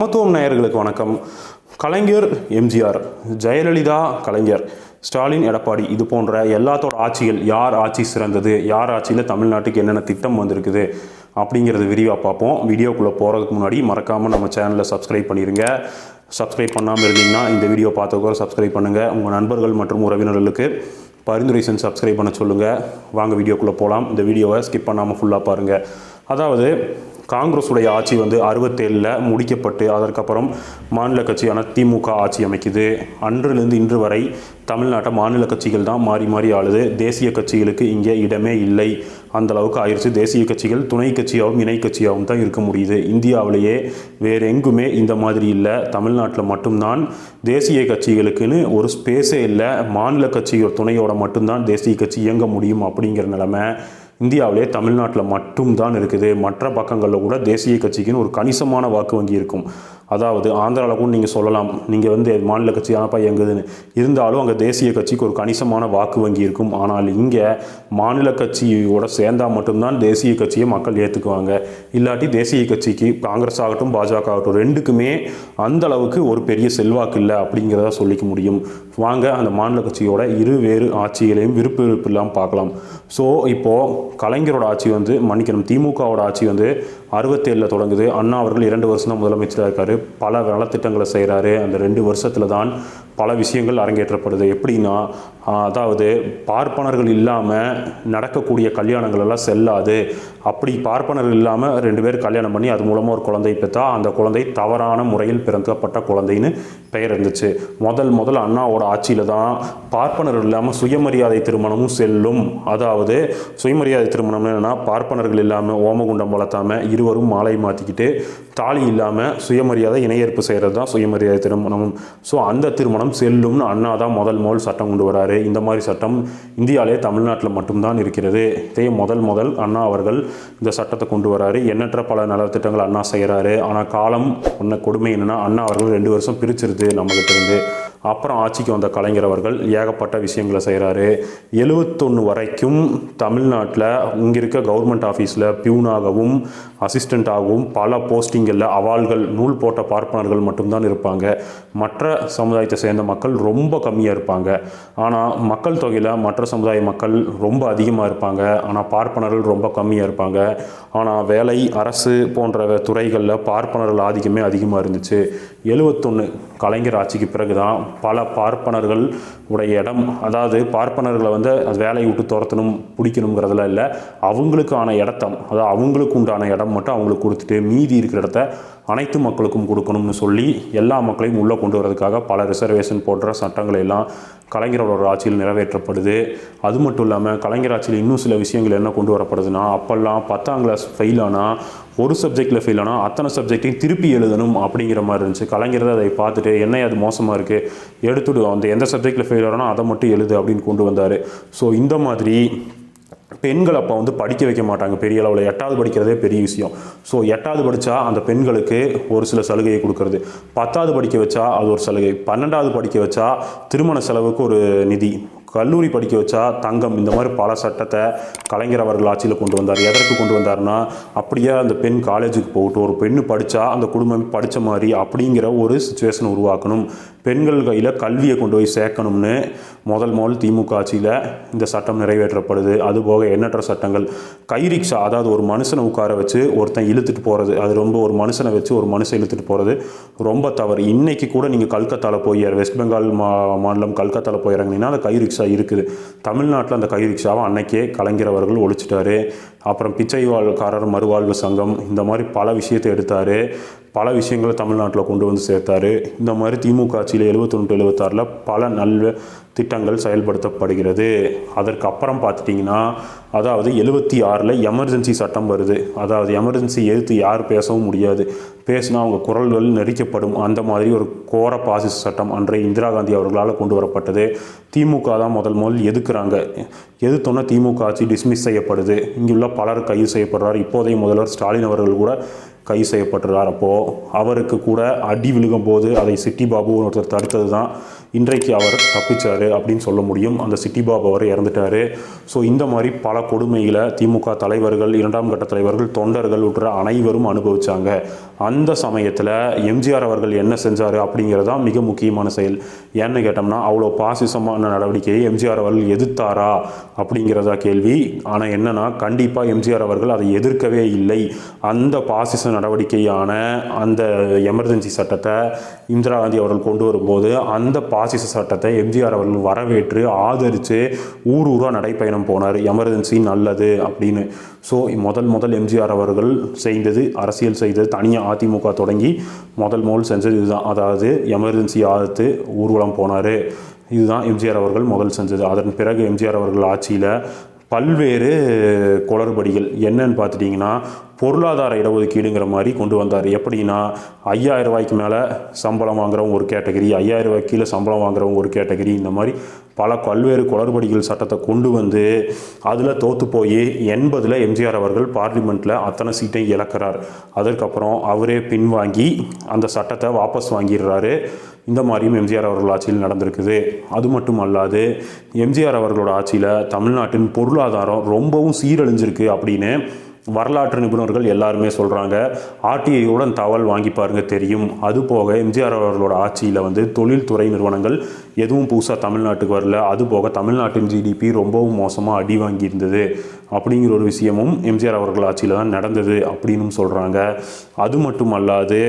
சமத்துவம் நேயர்களுக்கு வணக்கம். கலைஞர் எம்ஜிஆர் ஜெயலலிதா கலைஞர் ஸ்டாலின் எடப்பாடி இது போன்ற எல்லாத்தோட ஆட்சிகள் யார் ஆட்சி சிறந்தது யார் ஆட்சியில் தமிழ்நாட்டுக்கு என்னென்ன திட்டம் வந்திருக்குது அப்படிங்கிறது விரிவாக பார்ப்போம். வீடியோக்குள்ளே போகிறதுக்கு முன்னாடி மறக்காமல் நம்ம சேனலை சப்ஸ்கிரைப் பண்ணிடுங்க சப்ஸ்கிரைப் பண்ணாமல் இருந்தீங்கன்னா இந்த வீடியோ பார்த்துக்கோ சப்ஸ்கிரைப் பண்ணுங்கள் உங்கள் நண்பர்கள் மற்றும் உறவினர்களுக்கு பரிந்துரை செஞ்சு சப்ஸ்கிரைப் பண்ண சொல்லுங்கள் வாங்க வீடியோக்குள்ளே போகலாம் இந்த வீடியோவை ஸ்கிப் பண்ணாமல் ஃபுல்லாக பாருங்கள் அதாவது காங்கிரஸுடைய ஆட்சி வந்து அறுபத்தேழில் முடிக்கப்பட்டு அதற்கப்புறம் மாநில கட்சியான திமுக ஆட்சி அமைக்குது. அன்றிலிருந்து இன்று வரை தமிழ்நாட்டை மாநில கட்சிகள் தான் மாறி மாறி ஆளுது. தேசிய கட்சிகளுக்கு இங்கே இடமே இல்லை. அந்தளவுக்கு ஆயிடுச்சு தேசிய கட்சிகள் துணை கட்சியாகவும் இணை கட்சியாகவும் தான் இருக்க முடியுது. இந்தியாவிலேயே வேறு எங்குமே இந்த மாதிரி இல்லை. தமிழ்நாட்டில் மட்டும்தான் தேசிய கட்சிகளுக்குன்னு ஒரு ஸ்பேஸே இல்லை. மாநில கட்சிகள் துணையோட மட்டும்தான் தேசிய கட்சி இயங்க முடியும் அப்படிங்கிற நிலமை. இந்தியாவிலே தமிழ்நாட்டில் மட்டும்தான் இருக்குது. மற்ற பக்கங்களில் கூட தேசிய கட்சிக்குன்னு ஒரு கணிசமான வாக்கு வங்கி இருக்கும். அதாவது ஆந்திராவில் கூட நீங்கள் சொல்லலாம். நீங்கள் வந்து மாநில கட்சி ஆனப்பா எங்குதுன்னு இருந்தாலும் அங்கே தேசிய கட்சிக்கு ஒரு கணிசமான வாக்கு வங்கி இருக்கும். ஆனால் இங்கே மாநில கட்சியோட சேர்ந்தால் மட்டும்தான் தேசிய கட்சியை மக்கள் ஏற்றுக்குவாங்க இல்லாட்டி தேசிய கட்சிக்கு காங்கிரஸ் ஆகட்டும் பாஜக ஆகட்டும் ரெண்டுக்குமே அந்த அளவுக்கு ஒரு பெரிய செல்வாக்கு இல்லை அப்படிங்கிறத சொல்லிக்க முடியும். வாங்க அந்த மாநில கட்சியோட இரு வேறு ஆட்சிகளையும் விருப்பு விருப்பு இல்லாமல் பார்க்கலாம். ஸோ இப்போது கலைஞரோட ஆட்சி வந்து மன்னிக்கணும் திமுகவோட ஆட்சி வந்து அறுபத்தேழில் தொடங்குது. அண்ணா அவர்கள் இரண்டு வருஷம் தான் முதலமைச்சராக இருக்காரு. பல நலத்திட்டங்களை செய்கிறாரு அந்த ரெண்டு வருஷத்தில் தான் பல விஷயங்கள் அரங்கேற்றப்படுது. எப்படின்னா அதாவது பார்ப்பனர்கள் இல்லாமல் நடக்கக்கூடிய கல்யாணங்கள் எல்லாம் செல்லாது. அப்படி பார்ப்பனர்கள் இல்லாமல் ரெண்டு பேர் கல்யாணம் பண்ணி அது மூலமாக ஒரு குழந்தை பெற்றா அந்த குழந்தை தவறான முறையில் பிறக்கப்பட்ட குழந்தைன்னு பெயர் இருந்துச்சு. முதல் முதல் அண்ணாவோட ஆட்சியில் தான் பார்ப்பனர்கள் இல்லாமல் சுயமரியாதை திருமணமும் செல்லும். அதாவது சுயமரியாதை திருமணம் என்னென்னா பார்ப்பனர்கள் இல்லாமல் ஓமகுண்டம் வளர்த்தாமல் இருவரும் மாலை மாற்றிக்கிட்டு தாலி இல்லாமல் சுயமரியாதை இணையேற்பு செய்கிறது தான் சுயமரியாதை திருமணம் ஸோ அந்த திருமணம் செல்லும்னு அண்ணா தான் முதல் முதல் சட்டம் கொண்டு வராரு. இந்த மாதிரி சட்டம் இந்தியாவிலே தமிழ்நாட்டில் மட்டும்தான் இருக்கிறது. இதே முதல் முதல் அண்ணா அவர்கள் இந்த சட்டத்தை கொண்டு வராரு. எண்ணற்ற பல நலத்திட்டங்கள் அண்ணா செய்கிறாரு. ஆனால் காலம் ஒன்ன கொடுமை என்னென்னா அண்ணா அவர்கள் ரெண்டு வருஷம் பிரிச்சிருது நம்மகிட்ட இருந்து அப்புறம் ஆட்சிக்கு வந்த கலைஞர் அவர்கள் ஏகப்பட்ட விஷயங்களை செய்கிறாரு எழுவத்தொன்று வரைக்கும் தமிழ்நாட்டில் இங்கே இருக்க கவர்மெண்ட் ஆஃபீஸில் பியூனாகவும் அசிஸ்டண்ட்டாகவும் பல போஸ்டிங்களில் அவால்கள் நூல் போட்ட பார்ப்பனர்கள் மட்டும்தான் இருப்பாங்க. மற்ற சமுதாயத்தை சேர்ந்த மக்கள் ரொம்ப கம்மியாக இருப்பாங்க. ஆனால் மக்கள் தொகையில் மற்ற சமுதாய மக்கள் ரொம்ப அதிகமாக இருப்பாங்க. ஆனால் பார்ப்பனர்கள் ரொம்ப கம்மியாக இருப்பாங்க. ஆனால் வேலை அரசு போன்ற துறைகளில் பார்ப்பனர்கள் ஆதிக்கமே அதிகமாக இருந்துச்சு. எழுவத்தொன்று கலைஞர் ஆட்சிக்கு பிறகு தான் பல பார்ப்பனர்கள் உடைய இடம் அதாவது பார்ப்பனர்களை வந்து அது வேலையை விட்டு துரத்தணும் பிடிக்கணுங்கிறதுல இல்லை. அவங்களுக்கான இடத்தம் அதாவது அவங்களுக்கு உண்டான இடம் மட்டும் அவங்களுக்கு கொடுத்துட்டு மீதி இருக்கிற இடத்த அனைத்து மக்களுக்கும் கொடுக்கணும்னு சொல்லி எல்லா மக்களையும் உள்ளே கொண்டு வரதுக்காக பல ரிசர்வேஷன் போன்ற சட்டங்களை எல்லாம் கலைஞரோட ஆட்சியில் நிறைவேற்றப்படுது. அது மட்டும் இல்லாமல் கலைஞர் ஆட்சியில் இன்னும் சில விஷயங்கள் என்ன கொண்டு வரப்படுதுன்னா அப்போல்லாம் பத்தாம் கிளாஸ் ஃபெயில் ஆனால் ஒரு சப்ஜெக்டில் ஃபெயில் ஆனால் அத்தனை சப்ஜெக்டையும் திருப்பி எழுதணும் அப்படிங்கிற மாதிரி இருந்துச்சு. கலைஞர் தான் அதை பார்த்துட்டு என்ன அது மோசமாக இருக்குது எடுத்துடு அந்த எந்த சப்ஜெக்டில் ஃபெயில் ஆனால் அதை மட்டும் எழுது அப்படின்னு கொண்டு வந்தார். ஸோ இந்த மாதிரி பெண்கள் அப்போ வந்து படிக்க வைக்க மாட்டாங்க. பெரிய அளவில் எட்டாவது படிக்கிறதே பெரிய விஷயம். ஸோ எட்டாவது படித்தா அந்த பெண்களுக்கு ஒரு சில சலுகையை கொடுக்கறது. பத்தாவது படிக்க வச்சா அது ஒரு சலுகை. பன்னெண்டாவது படிக்க வச்சா திருமண செலவுக்கு ஒரு நிதி. கல்லூரி படிக்க வச்சா தங்கம். இந்த மாதிரி பல சட்டத்தை கலைஞர் அவர்கள் ஆட்சியில் கொண்டு வந்தார். எதற்கு கொண்டு வந்தார்னா அப்படியே அந்த பெண் காலேஜுக்கு போகட்டும். ஒரு பெண்ணு படித்தா அந்த குடும்பம் படித்த மாதிரி அப்படிங்கிற ஒரு சுச்சுவேஷன் உருவாக்கணும். பெண்கள் கையில் கல்வியை கொண்டு போய் சேர்க்கணும்னு முதல் முதல் திமுக ஆட்சியில் இந்த சட்டம் நிறைவேற்றப்படுது. அதுபோக எண்ணற்ற சட்டங்கள். கை ரிக்ஷா அதாவது ஒரு மனுஷனை உட்கார வச்சு ஒருத்தன் இழுத்துட்டு போகிறது அது ரொம்ப ஒரு மனுஷனை வச்சு ஒரு மனுஷன் இழுத்துட்டு போகிறது ரொம்ப தவறு. இன்றைக்கி கூட நீங்கள் கல்கத்தாவில் போய் வெஸ்ட் பெங்கால் மா மாநிலம் கல்கத்தாவில் போய் இறங்குனீங்கன்னா அந்த கை ரிக்ஷா இருக்குது. தமிழ்நாட்டில் அந்த கை ரிக்ஷாவை அன்னைக்கே கலைஞர் அவர்கள் ஒழிச்சிட்டாரு. அப்புறம் பிச்சை வாழ்காரர் மறுவாழ்வு சங்கம் இந்த மாதிரி பல விஷயத்தை எடுத்தார். பல விஷயங்களை தமிழ்நாட்டில் கொண்டு வந்து சேர்த்தாரு. இந்த மாதிரி திமுக ஆட்சியில் எழுபத்தொன்று எழுபத்தாறில் பல நல்ல திட்டங்கள் செயல்படுத்தப்படுகிறது. அதற்கு அப்புறம் பார்த்துட்டிங்கன்னா அதாவது எழுபத்தி ஆறில் எமர்ஜென்சி சட்டம் வருது. அதாவது எமர்ஜென்சி எதிர்த்து யார் பேசவும் முடியாது. பேசினா அவங்க குரல்கள் நெரிக்கப்படும். அந்த மாதிரி ஒரு கோர பாசிச சட்டம் அன்றைய இந்திரா காந்தி அவர்களால் கொண்டு வரப்பட்டது. திமுக தான் முதல் முதல் எதுக்குறாங்க? எதிர்த்தோன்னா திமுக ஆட்சி டிஸ்மிஸ் செய்யப்படுது. இங்குள்ள பலர் கைது செய்யப்படுறார். இப்போதைய முதல்வர் ஸ்டாலின் அவர்கள் கூட கைது செய்யப்பட்டுறார் அப்போது அவருக்கு கூட அடி விழுகும் போது அதை சிட்டி பாபு ஒருத்தர் தடுத்தது தான் இன்றைக்கு அவர் தப்பிச்சார் அப்படின்னு சொல்ல முடியும். அந்த சிட்டி பாபு அவர் இறந்துட்டாரு. ஸோ இந்த மாதிரி பல கொடுமைகளை திமுக தலைவர்கள் இரண்டாம் கட்ட தலைவர்கள் தொண்டர்கள் உட்பட அனைவரும் அனுபவித்தாங்க அந்த சமயத்தில் எம்ஜிஆர் அவர்கள் என்ன செஞ்சார் அப்படிங்கிறது தான் மிக முக்கியமான செயல். ஏன்னு கேட்டோம்னா அவ்வளோ பாசிசமான நடவடிக்கையை எம்ஜிஆர் அவர்கள் எதிர்த்தாரா அப்படிங்கிறதா கேள்வி. ஆனால் என்னென்னா கண்டிப்பாக எம்ஜிஆர் அவர்கள் அதை எதிர்க்கவே இல்லை. அந்த பாசிச நடவடிக்கையான அந்த எமர்ஜென்சி சட்டத்தை இந்திரா காந்தி அவர்கள் கொண்டு வரும்போது அந்த பாசிச சட்டத்தை எம்ஜிஆர் அவர்கள் வரவேற்று ஆதரித்து ஊர் ஊராக நடைப்பயணம் போனார். எமர்ஜென்சி நல்லது அப்படின்னு. ஸோ முதல் முதல் எம்ஜிஆர் அவர்கள் செய்தது அரசியல் செய்தது தனியாக அதிமுக தொடங்கி முதல் முதல் செஞ்சது இதுதான். அதாவது எமர்ஜென்சி ஆதரித்து ஊர்வலம் போனார். இதுதான் எம்ஜிஆர் அவர்கள் முதல் செஞ்சது. அதன் பிறகு எம்ஜிஆர் அவர்கள் ஆட்சியில் பல்வேறு குளறுபடிகள் என்னன்னு பார்த்துட்டிங்கன்னா பொருளாதார இடஒதுக்கீடுங்கிற மாதிரி கொண்டு வந்தார். எப்படின்னா ஐயாயிரம் ரூபாய்க்கு மேலே சம்பளம் வாங்குறவங்க ஒரு கேட்டகரி ஐயாயிரம் ரூபாய்க்கு கீழே சம்பளம் வாங்குறவங்க ஒரு கேட்டகரி இந்த மாதிரி பல பல்வேறு குளறுபடிகள் சட்டத்தை கொண்டு வந்து அதில் தோற்று போய் எண்பதில் எம்ஜிஆர் அவர்கள் பார்லிமெண்ட்டில் அத்தனை சீட்டையும் இழக்கிறார். அதற்கப்புறம் அவரே பின்வாங்கி அந்த சட்டத்தை வாபஸ் வாங்கிடுறாரு. இந்த மாதிரியும் எம்ஜிஆர் அவர்கள் ஆட்சியில் நடந்திருக்குது. அது மட்டும் அல்லாது எம்ஜிஆர் அவர்களோட ஆட்சியில் தமிழ்நாட்டின் பொருளாதாரம் ரொம்பவும் சீரழிஞ்சிருக்கு அப்படின்னு வரலாற்று நிபுணர்கள் எல்லாருமே சொல்கிறாங்க ஆர்டிஐயுடன் தகவல் வாங்கி பாருங்கள் தெரியும். அது போக எம்ஜிஆர் அவர்களோட ஆட்சியில் வந்து தொழில்துறை நிறுவனங்கள் எதுவும் புதுசாக தமிழ்நாட்டுக்கு வரல. அது போக தமிழ்நாட்டின் ஜிடிபி ரொம்பவும் மோசமாக அடி வாங்கியிருந்தது. அப்படிங்கிற ஒரு விஷயமும் எம்ஜிஆர் அவர்கள் ஆட்சியில் தான் நடந்தது அப்படின்னு சொல்கிறாங்க அது மட்டும் அல்லாது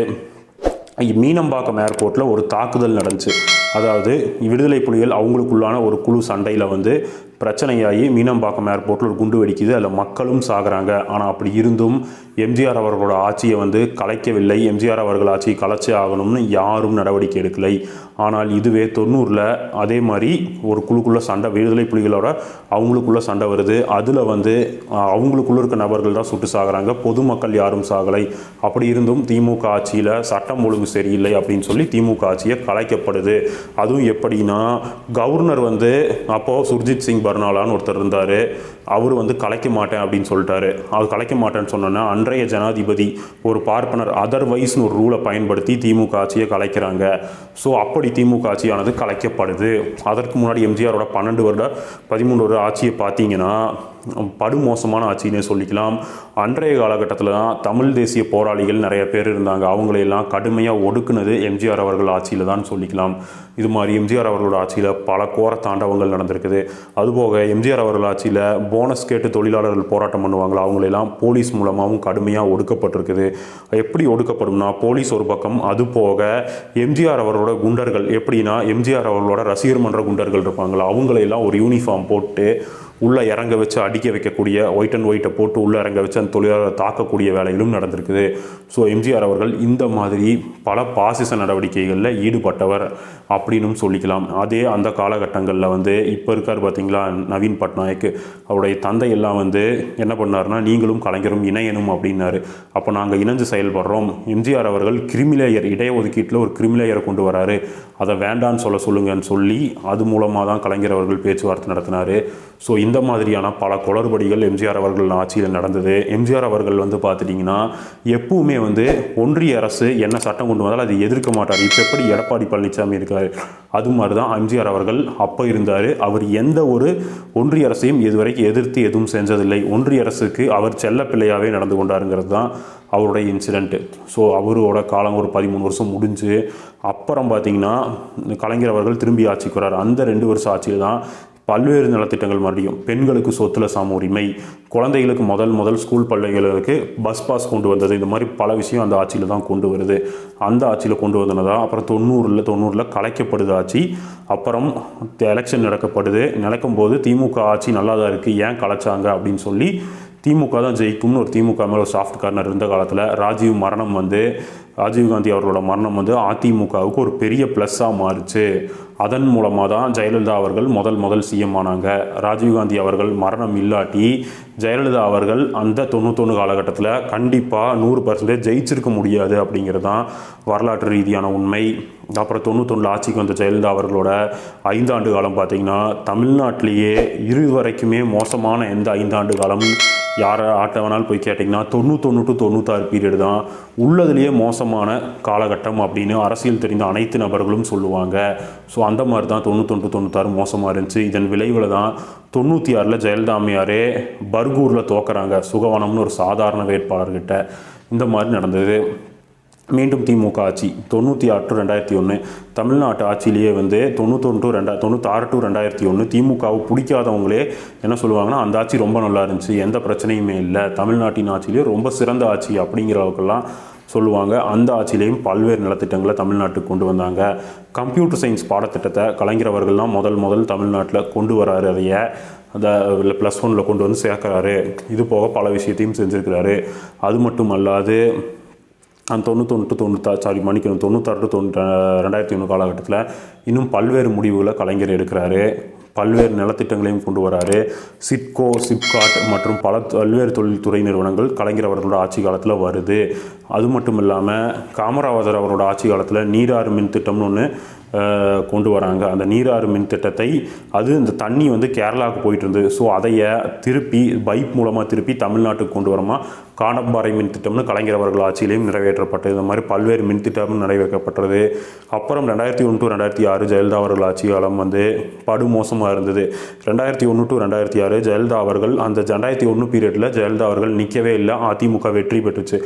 மீனம்பாக்கம் ஏர்போர்ட்டில் ஒரு தாக்குதல் நடந்துச்சு. அதாவது விடுதலை புலிகள் அவங்களுக்குள்ளான ஒரு குழு சண்டையில் வந்து பிரச்சனையாகி மீனம்பாக்கம் ஏர்போர்ட்டில் ஒரு குண்டு வெடிக்குது. அதில் மக்களும் சாகுறாங்க. ஆனால் அப்படி இருந்தும் எம்ஜிஆர் அவர்களோட ஆட்சியை வந்து கலைக்கவில்லை. எம்ஜிஆர் அவர்கள் ஆட்சியை கலைச்சே ஆகணும்னு யாரும் நடவடிக்கை எடுக்கலை. ஆனால் இதுவே தொண்ணூறில் அதே மாதிரி ஒரு குழுக்குள்ள சண்டை விடுதலை புலிகளோட அவங்களுக்குள்ள சண்டை வருது. அதில் வந்து அவங்களுக்குள்ளே அவங்களுக்குள்ள இருக்க நபர்கள் தான் சுட்டு சாகுறாங்க. பொதுமக்கள் யாரும் சாகலை. அப்படி இருந்தும் திமுக ஆட்சியில் சட்டம் ஒழுங்கு சரியில்லை அப்படின்னு சொல்லி திமுக ஆட்சியை கலைக்கப்படுது. அதுவும் எப்படின்னா கவர்னர் வந்து அப்போது சுர்ஜித் சிங் கருணாலான்னு ஒருத்தர் இருந்தார். அவர் வந்து கலைக்க மாட்டேன் அப்படின்னு சொல்லிட்டாரு. அவர் கலைக்க மாட்டேன்னு சொன்னோன்னா அன்றைய ஜனாதிபதி ஒரு பார்ப்பனர் அதர்வைஸ்னு ஒரு ரூலை பயன்படுத்தி திமுக ஆட்சியை கலைக்கிறாங்க. ஸோ அப்படி திமுக ஆட்சியானது கலைக்கப்படுது. அதற்கு முன்னாடி எம்ஜிஆரோட பன்னெண்டு வருட பதிமூணு வருட ஆட்சியை பார்த்தீங்கன்னா படுமோசமான ஆட்சினே சொல்லிக்கலாம். அன்றைய காலகட்டத்தில் தான் தமிழ் தேசிய போராளிகள் நிறைய பேர் இருந்தாங்க. அவங்களையெல்லாம் கடுமையாக ஒடுக்குனது எம்ஜிஆர் அவர்கள் ஆட்சியில் தான் சொல்லிக்கலாம். இது மாதிரி எம்ஜிஆர் அவர்களோட ஆட்சியில் பல கோர தாண்டவங்கள் நடந்திருக்குது. அதுபோக எம்ஜிஆர் அவர்கள் ஆட்சியில் போனஸ் கேட்டு தொழிலாளர்கள் போராட்டம் பண்ணுவாங்களா? அவங்களெல்லாம் போலீஸ் மூலமாகவும் கடுமையாக ஒடுக்கப்பட்டிருக்குது. எப்படி ஒடுக்கப்படும்னா போலீஸ் ஒரு பக்கம் அது போக எம்ஜிஆர் அவரோட குண்டர்கள் எப்படின்னா எம்ஜிஆர் அவர்களோட ரசிகர் மன்ற குண்டர்கள் இருப்பாங்களா? அவங்களையெல்லாம் ஒரு யூனிஃபார்ம் போட்டு உள்ளே இறங்க வச்சு அடிக்க வைக்கக்கூடிய ஒயிட் அண்ட் ஒயிட்டை போட்டு உள்ளே இறங்க வச்சு அந்த தொழிலாளரை தாக்கக்கூடிய வேலைகளும் நடந்திருக்குது. ஸோ எம்ஜிஆர் அவர்கள் இந்த மாதிரி பல பாசிச நடவடிக்கைகளில் ஈடுபட்டவர் அப்படின்னும் சொல்லிக்கலாம். அதே அந்த காலகட்டங்களில் வந்து இப்போ இருக்கார் பார்த்தீங்களா நவீன் பட்நாயக். அவருடைய தந்தை எல்லாம் வந்து என்ன பண்ணாருன்னா நீங்களும் கலைஞரும் இணையணும் அப்படின்னாரு. அப்போ நாங்கள் இணைஞ்சு செயல்படுறோம். எம்ஜிஆர் அவர்கள் கிரிமிலேயர் இடஒதுக்கீட்டில் ஒரு கிரிமிலேயரை கொண்டு வராரு. அதை வேண்டான்னு சொல்ல சொல்லுங்கன்னு சொல்லி அது மூலமாக தான் கலைஞர் அவர்கள் பேச்சுவார்த்தை நடத்தினார். ஸோ இந்த இந்த மாதிரியான பல குளறுபடிகள் எம்ஜிஆர் அவர்கள் ஆட்சியில் நடந்தது. எம்ஜிஆர் அவர்கள் வந்து பார்த்துட்டிங்கன்னா எப்பவுமே வந்து ஒன்றிய அரசு என்ன சட்டம் கொண்டு வந்தாலும் அதை எதிர்க்க மாட்டார். இப்போ எப்படி எடப்பாடி பழனிசாமி இருக்கார்? அது மாதிரி தான் எம்ஜிஆர் அவர்கள் அப்போ இருந்தார். அவர் எந்த ஒரு ஒன்றிய அரசையும் இதுவரைக்கும் எதிர்த்து எதுவும் செஞ்சதில்லை. ஒன்றிய அரசுக்கு அவர் செல்ல பிள்ளையாகவே நடந்து கொண்டாருங்கிறது தான் அவருடைய இன்சிடெண்ட்டு ஸோ அவரோட காலம் ஒரு பதிமூணு வருஷம் முடிஞ்சு அப்புறம் பார்த்தீங்கன்னா கலைஞர் அவர்கள் திரும்பி ஆட்சிக்கு வரார் அந்த ரெண்டு வருஷம் ஆட்சியில் தான் பல்வேறு நலத்திட்டங்கள் மறுபடியும். பெண்களுக்கு சொத்துல சம உரிமை குழந்தைகளுக்கு முதல் முதல் ஸ்கூல் பள்ளிகளுக்கு பஸ் பாஸ் கொண்டு வந்தது. இந்த மாதிரி பல விஷயம் அந்த ஆட்சியில் தான் கொண்டு வருது. அந்த ஆட்சியில் கொண்டு வந்தனதா? அப்புறம் தொண்ணூறில் தொண்ணூறில் கலைக்கப்படுது ஆட்சி. அப்புறம் எலெக்ஷன் நடக்கப்படுது. நடக்கும்போது திமுக ஆட்சி நல்லா தான் இருக்குது ஏன் கலைச்சாங்க அப்படின்னு சொல்லி திமுக தான் ஜெயிக்கும்னு ஒரு திமுக மேலே ஒரு சாஃப்ட் கார்னர் இருந்த காலத்தில் ராஜீவ் மரணம் வந்து ராஜீவ்காந்தி அவர்களோட மரணம் வந்து அதிமுகவுக்கு ஒரு பெரிய ப்ளஸ்ஸாக மாறுச்சு. அதன் மூலமாக தான் ஜெயலலிதா அவர்கள் முதல் முதல் சிஎம் ஆனாங்க. ராஜீவ்காந்தி அவர்கள் மரணம் இல்லாட்டி ஜெயலலிதா அவர்கள் அந்த தொண்ணூத்தொன்று காலகட்டத்தில் கண்டிப்பாக நூறு பர்சன்டேஜ் ஜெயிச்சிருக்க முடியாது அப்படிங்கிறது தான் வரலாற்று ரீதியான உண்மை. அப்புறம் தொண்ணூத்தொன்று ஆட்சிக்கு வந்த ஜெயலலிதா அவர்களோட ஐந்தாண்டு காலம் பார்த்திங்கன்னா தமிழ்நாட்டிலேயே இரு வரைக்குமே மோசமான எந்த ஐந்தாண்டு காலம் யாரை ஆட்ட வேணாலும் போய் கேட்டிங்கன்னா தொண்ணூத்தொன்று டு தொண்ணூத்தாறு பீரியட் தான் உள்ளதுலேயே மோசமான காலகட்டம் அப்படின்னு அரசியல் தெரிந்த அனைத்து நபர்களும் சொல்லுவாங்க. ஸோ அந்த மாதிரி தான் தொண்ணூத்தொன்று தொண்ணூத்தாறு மோசமாக இருந்துச்சு. இதன் விளைவில் தான் தொண்ணூற்றி ஆறில் ஜெயலலிதா அம்மையாரே பர்கூரில் தோக்குறாங்க சுகவனம்னு ஒரு சாதாரண வேட்பாளர்கிட்ட. இந்த மாதிரி நடந்தது. மீண்டும் திமுக ஆட்சி. தொண்ணூற்றி ஆறு டு ரெண்டாயிரத்தி ஒன்று தமிழ்நாட்டு ஆட்சியிலேயே வந்து தொண்ணூத்தொன்று டு ரெண்டா தொண்ணூத்தாறு டு ரெண்டாயிரத்தி ஒன்று திமுகவை பிடிக்காதவங்களே என்ன சொல்லுவாங்கன்னா அந்த ஆட்சி ரொம்ப நல்லா இருந்துச்சு எந்த பிரச்சனையுமே இல்லை தமிழ்நாட்டின் ஆட்சியிலேயே ரொம்ப சிறந்த ஆட்சி அப்படிங்கிற அளவுக்கெல்லாம் சொல்லுவாங்க. அந்த ஆட்சியிலையும் பல்வேறு நலத்திட்டங்களை தமிழ்நாட்டுக்கு கொண்டு வந்தாங்க. கம்ப்யூட்டர் சயின்ஸ் பாடத்திட்டத்தை கலைஞர் அவர்கள்லாம் முதல் முதல் தமிழ்நாட்டில் கொண்டு வராரு. அதைய அந்த ப்ளஸ் ஒனில் கொண்டு வந்து சேர்க்குறாரு. இது போக பல விஷயத்தையும் செஞ்சுருக்கிறாரு. அது மட்டும் அல்லாது அந்த தொண்ணூத்தொன்று தொண்ணூத்தா சாரி மன்னிக்கணும் தொண்ணூத்தாறு டு ரெண்டாயிரத்தி ஒன்று காலகட்டத்தில் இன்னும் பல்வேறு முடிவுகளை கலைஞர் எடுக்கிறாரு. பல்வேறு நலத்திட்டங்களையும் கொண்டு வராரு. சிட்கோ சிப்காட் மற்றும் பல பல்வேறு தொழில்துறை நிறுவனங்கள் கலைஞர் அவர்களோட ஆட்சி காலத்தில் வருது. அது மட்டும் இல்லாமல் காமராஜர் அவரோட ஆட்சி காலத்தில் நீராறு மின் திட்டம்னு ஒன்று கொண்டு வராங்க. அந்த நீராறு மின் திட்டத்தை அது இந்த தண்ணி வந்து கேரளாவுக்கு போயிட்டு இருந்தது ஸோ அதைய திருப்பி பைப் மூலமாக திருப்பி தமிழ்நாட்டுக்கு கொண்டு வரமா? காணப்பாறை மின் திட்டம்னு கலைஞர் அவர்கள் ஆட்சியிலையும் நிறைவேற்றப்பட்டது இந்த மாதிரி பல்வேறு மின் திட்டமும் நிறைவேற்றப்பட்டது. அப்புறம் ரெண்டாயிரத்தி ஒன்று டு ரெண்டாயிரத்தி ஆறு ஜெயலலிதா அவர்கள் ஆட்சி காலம் வந்து படுமோசமாக இருந்தது. ரெண்டாயிரத்தி ஒன்று டு ரெண்டாயிரத்தி ஆறு ஜெயலலிதா அவர்கள் அந்த ரெண்டாயிரத்தி ஒன்று பீரியடில் ஜெயலலிதா அவர்கள் நிற்கவே இல்லை அதிமுக வெற்றி பெற்றுச்சு.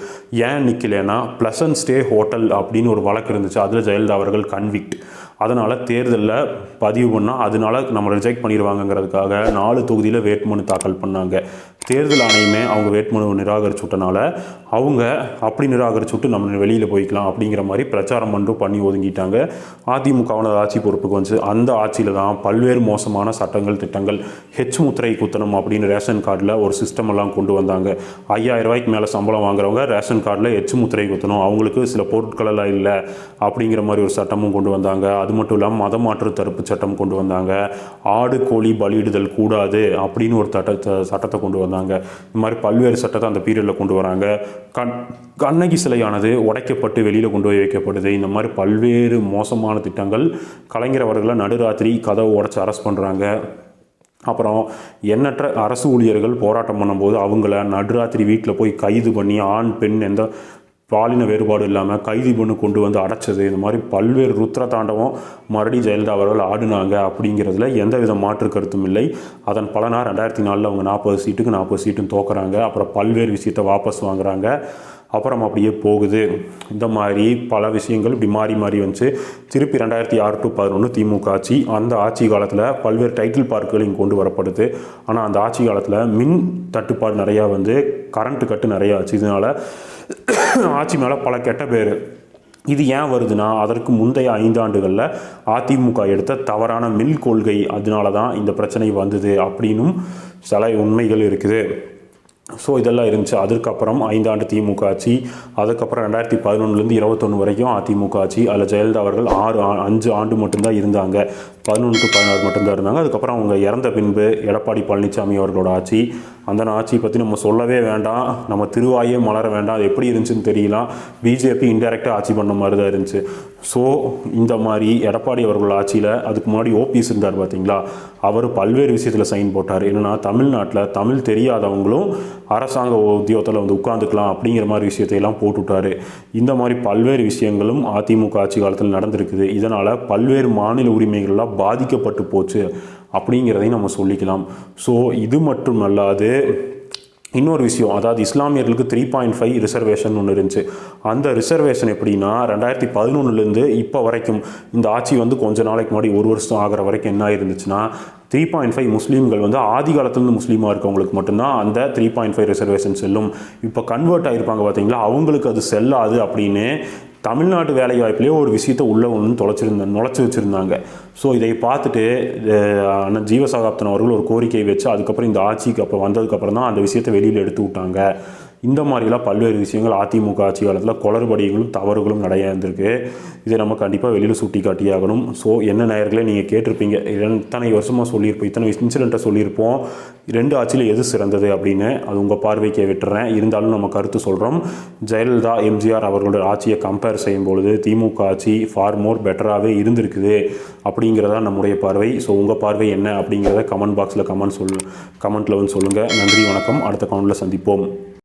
ஏன் நிற்கலைன்னா ப்ளசன்ட் ஸ்டே ஹோட்டல் அப்படின்னு ஒரு வழக்கு இருந்துச்சு. அதில் ஜெயலலிதா அவர்கள் கன்விக்ட் அதனால் தேர்தலில் பதிவு பண்ணால் அதனால் நம்ம ரிஜெக்ட் பண்ணிடுவாங்கங்கிறதுக்காக நாலு தொகுதியில் வேட்புமனு தாக்கல் பண்ணாங்க. தேர்தல் ஆணையமே அவங்க வேட்புமனு நிராகரிச்சுட்டனால அவங்க அப்படி நிராகரிச்சுட்டு நம்ம வெளியில் போய்க்கலாம் அப்படிங்கிற மாதிரி பிரச்சாரம் மட்டும் பண்ணி ஒதுங்கிட்டாங்க. அதிமுகவான ஆட்சி பொறுப்புக்கு வந்து அந்த ஆட்சியில் தான் பல்வேறு மோசமான சட்டங்கள் திட்டங்கள் ஹெச் முத்திரை குத்தனம் அப்படின்னு ரேஷன் கார்டில் ஒரு சிஸ்டம் எல்லாம் கொண்டு வந்தாங்க. ஐயாயிரம் ரூபாய்க்கு மேலே சம்பளம் வாங்குறவங்க ரேஷன் கார்டில் ஹெச் முத்திரை குத்தணும். அவங்களுக்கு சில பொருட்களெல்லாம் இல்லை அப்படிங்கிற மாதிரி ஒரு சட்டமும் கொண்டு வந்தாங்க. அது மட்டும் இல்லாமல் மதமாற்று தடுப்பு சட்டம் கொண்டு வந்தாங்க. ஆடு கோழி பலியிடுதல் கூடாது அப்படின்னு ஒரு சட்டத்தை சட்டத்தை கொண்டு வந்தாங்க. இந்த மாதிரி பல்வேறு சட்டத்தை அந்த பீரியடில் கொண்டு வராங்க. கண் கண்ணகி சிலையானது உடைக்கப்பட்டு வெளியில் கொண்டு போய் வைக்கப்படுது. இந்த மாதிரி பல்வேறு மோசமான திட்டங்கள் கலைஞர் அவர்களை நடுராத்திரி கதவை உடச்சி அரெஸ்ட் பண்ணுறாங்க அப்புறம் எண்ணற்ற அரசு ஊழியர்கள் போராட்டம் பண்ணும்போது அவங்கள நடுராத்திரி வீட்டில் போய் கைது பண்ணி ஆண் பெண் எந்த பாலின வேறுபாடு இல்லாமல் கைதி பொண்ணு கொண்டு வந்து அடைச்சது. இந்த மாதிரி பல்வேறு ருத்ர தாண்டவம் மறுபடி ஜெயலலிதா அவர்கள் ஆடினாங்க அப்படிங்கிறதுல எந்த வித மாற்று கருத்தும் இல்லை. அதன் பலனா ரெண்டாயிரத்தி நாலில் அவங்க நாற்பது சீட்டுக்கு நாற்பது சீட்டும் தோக்குறாங்க. அப்புறம் பல்வேறு விஷயத்தை வாபஸ் வாங்குறாங்க. அப்புறம் அப்படியே போகுது. இந்த மாதிரி பல விஷயங்கள் இப்படி மாறி மாறி வந்துச்சு. திருப்பி ரெண்டாயிரத்தி ஆறு டு பதினொன்று திமுக ஆட்சி அந்த ஆட்சி காலத்தில் பல்வேறு டைட்டில் பார்க்குகளையும் கொண்டு வரப்படுது. ஆனால் அந்த ஆட்சி காலத்தில் மின் தட்டுப்பாடு நிறையா வந்து கரண்ட்டு கட்டு நிறையா ஆச்சு. இதனால் ஆட்சி மேலே பல கெட்ட பேர். இது ஏன் வருதுன்னா அதற்கு முந்தைய ஐந்தாண்டுகளில் அதிமுக எடுத்த தவறான மில் கொள்கை அதனால தான் இந்த பிரச்சனை வந்தது அப்படின்னும் சில உண்மைகள் இருக்குது. ஸோ இதெல்லாம் இருந்துச்சு. அதுக்கப்புறம் ஐந்தாண்டு திமுக ஆட்சி. அதுக்கப்புறம் ரெண்டாயிரத்தி பதினொன்றுலேருந்து இருபத்தொன்று வரைக்கும் அதிமுக ஆட்சி. அதில் ஜெயலலிதா அவர்கள் ஆறு அஞ்சு ஆண்டு மட்டும்தான் இருந்தாங்க. பதினொன்று டு பதினாறு மட்டும்தான் இருந்தாங்க. அதுக்கப்புறம் அவங்க இறந்த பின்பு எடப்பாடி பழனிசாமி அவர்களோட ஆட்சி. அந்த ஆட்சியை பற்றி நம்ம சொல்லவே வேண்டாம். நம்ம திருவாயே மலர வேண்டாம். அது எப்படி இருந்துச்சுன்னு தெரியலாம் பிஜேபி இன்டெரக்டாக ஆட்சி பண்ண மாதிரி தான் இருந்துச்சு. ஸோ இந்த மாதிரி எடப்பாடி அவர்கள் ஆட்சியில் அதுக்கு முன்னாடி ஓபிஎஸ் இருந்தார் பார்த்தீங்களா அவர் பல்வேறு விஷயத்தில் சைன் போட்டார். என்னன்னா தமிழ்நாட்டில் தமிழ் தெரியாதவங்களும் அரசாங்க உத்தியோகத்தில் வந்து உட்காந்துக்கலாம் அப்படிங்கிற மாதிரி விஷயத்தையெல்லாம் போட்டுவிட்டாரு இந்த மாதிரி பல்வேறு விஷயங்களும் அதிமுக ஆட்சி காலத்தில் நடந்திருக்குது. இதனால் பல்வேறு மாநில உரிமைகள்லாம் பாதிக்கப்பட்டு போச்சு. அப்படிங்கிறதையும் நம்ம சொல்லிக்கலாம். ஸோ இது மட்டும் அல்லாது இன்னொரு விஷயம் அதாவது இஸ்லாமியர்களுக்கு த்ரீ பாயிண்ட் ஃபைவ் ரிசர்வேஷன் ஒன்று இருந்துச்சு. அந்த ரிசர்வேஷன் எப்படின்னா ரெண்டாயிரத்தி பதினொன்றுலேருந்து இப்போ வரைக்கும் இந்த ஆட்சி வந்து கொஞ்ச நாளைக்கு முன்னாடி ஒரு வருஷம் ஆகிற வரைக்கும் என்ன இருந்துச்சுன்னா த்ரீ பாயிண்ட் ஃபைவ் முஸ்லீம்கள் வந்து ஆதி காலத்துலேருந்து முஸ்லீமாக இருக்கவங்களுக்கு மட்டும்தான் அந்த த்ரீ பாயிண்ட் ஃபைவ் ரிசர்வேஷன் செல்லும். இப்போ கன்வெர்ட் ஆகிருப்பாங்க பார்த்தீங்களா அவங்களுக்கு அது செல்லாது அப்படின்னு தமிழ்நாட்டு வேலைவாய்ப்புலேயே ஒரு விஷயத்தை உள்ளே ஒன்று தொலைச்சிருந்த நுழைச்சி வச்சுருந்தாங்க. ஸோ இதை பார்த்துட்டு அண்ணன் ஜீவசகாப்தன் அவர்கள் ஒரு கோரிக்கை வச்சு அதுக்கப்புறம் இந்த ஆட்சிக்கு அப்புறம் வந்ததுக்கப்புறம் தான் அந்த விஷயத்தை வெளியில் எடுத்து விட்டாங்க. இந்த மாதிரிலாம் பல்வேறு விஷயங்கள் அதிமுக ஆட்சி காலத்தில் குளறுபடிகளும் தவறுகளும் நிறைய இருந்திருக்கு இதை நம்ம கண்டிப்பாக வெளியில் சுட்டி காட்டியாகணும் ஸோ என்ன நேயர்களே நீங்கள் கேட்டிருப்பீங்க. இத்தனை வருஷமாக சொல்லியிருப்போம். இத்தனை இன்சிடெண்ட்டை சொல்லியிருப்போம். ரெண்டு ஆட்சியில் எது சிறந்தது அப்படின்னு அது உங்கள் பார்வைக்கே விட்டுறேன். இருந்தாலும் நம்ம கருத்து சொல்கிறோம் ஜெயலலிதா எம்ஜிஆர் அவர்களோட ஆட்சியை கம்பேர் செய்யும் பொழுது திமுக ஆட்சி ஃபார் மோர் பெட்டராகவே இருந்திருக்குது அப்படிங்கிறதா நம்முடைய பார்வை. ஸோ உங்கள் பார்வை என்ன அப்படிங்கிறத கமெண்ட் பாக்ஸில் கமெண்ட் சொல் கமெண்ட்டில் வந்து சொல்லுங்கள் நன்றி வணக்கம். அடுத்த கமெண்ட்டில் சந்திப்போம்.